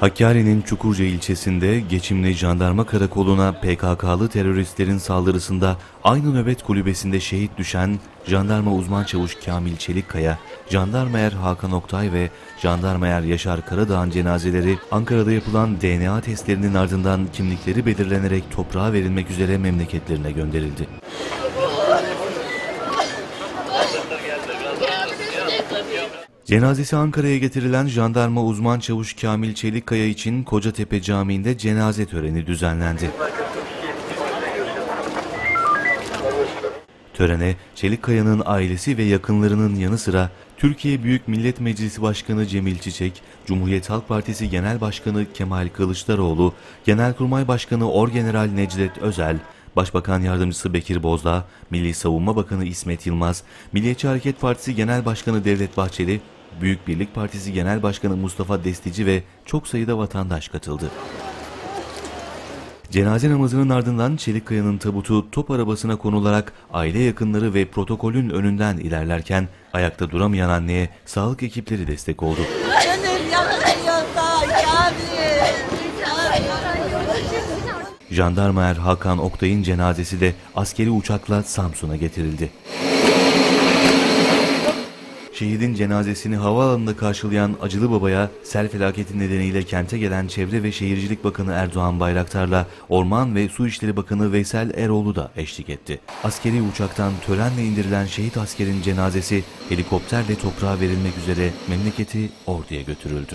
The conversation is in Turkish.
Hakkari'nin Çukurca ilçesinde geçimli jandarma karakoluna PKK'lı teröristlerin saldırısında aynı nöbet kulübesinde şehit düşen jandarma uzman çavuş Kamil Çelikkaya, jandarma er Hakan Oktay ve jandarma er Yaşar Karadağ'ın cenazeleri Ankara'da yapılan DNA testlerinin ardından kimlikleri belirlenerek toprağa verilmek üzere memleketlerine gönderildi. Cenazesi Ankara'ya getirilen jandarma uzman çavuş Kamil Çelikkaya için Kocatepe Camii'nde cenaze töreni düzenlendi. Törene Çelikkaya'nın ailesi ve yakınlarının yanı sıra Türkiye Büyük Millet Meclisi Başkanı Cemil Çiçek, Cumhuriyet Halk Partisi Genel Başkanı Kemal Kılıçdaroğlu, Genelkurmay Başkanı Orgeneral Necdet Özel, Başbakan Yardımcısı Bekir Bozdağ, Milli Savunma Bakanı İsmet Yılmaz, Milliyetçi Hareket Partisi Genel Başkanı Devlet Bahçeli, Büyük Birlik Partisi Genel Başkanı Mustafa Destici ve çok sayıda vatandaş katıldı. Cenaze namazının ardından Çelikkaya'nın tabutu top arabasına konularak aile yakınları ve protokolün önünden ilerlerken ayakta duramayan anneye sağlık ekipleri destek oldu. Jandarma er Hakan Oktay'ın cenazesi de askeri uçakla Samsun'a getirildi. Şehidin cenazesini havaalanında karşılayan Acılı Baba'ya sel felaketi nedeniyle kente gelen Çevre ve Şehircilik Bakanı Erdoğan Bayraktar'la Orman ve Su İşleri Bakanı Veysel Eroğlu da eşlik etti. Askeri uçaktan törenle indirilen şehit askerin cenazesi helikopterle toprağa verilmek üzere memleketi Ordu'ya götürüldü.